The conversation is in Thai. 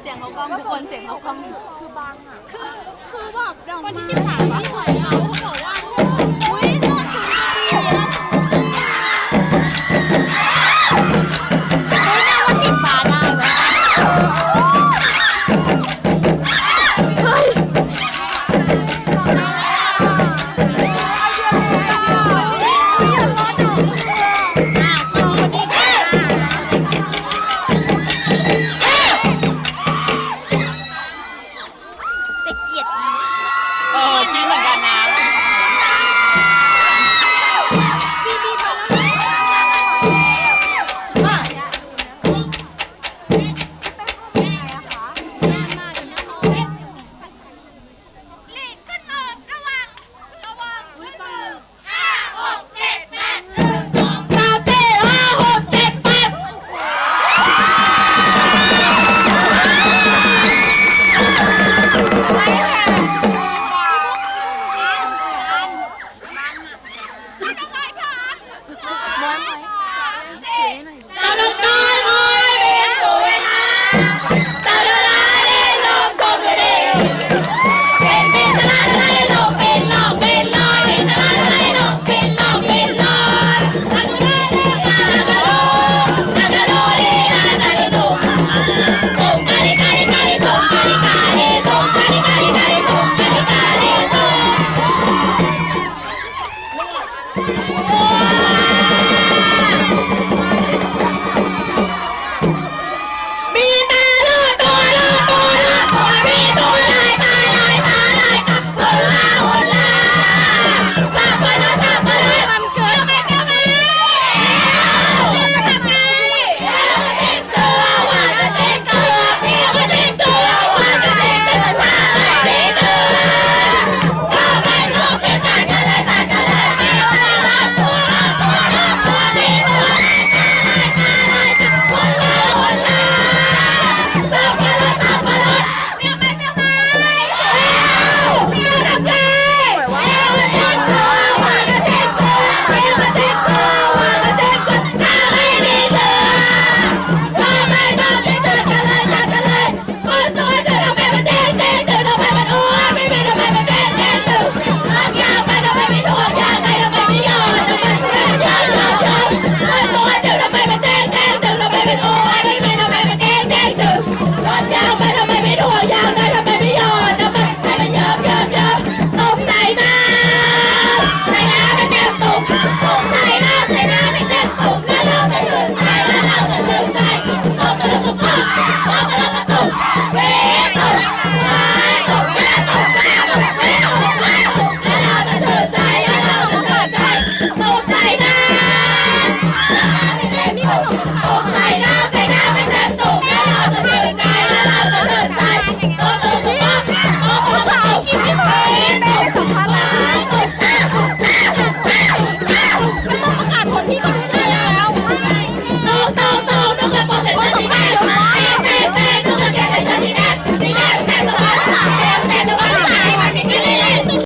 เสียงเขากล้องคนเสียงเขากล้องคือบางอะ คือ คือแบบดอกไม้ที่สามสวยอะเขาบอกว่า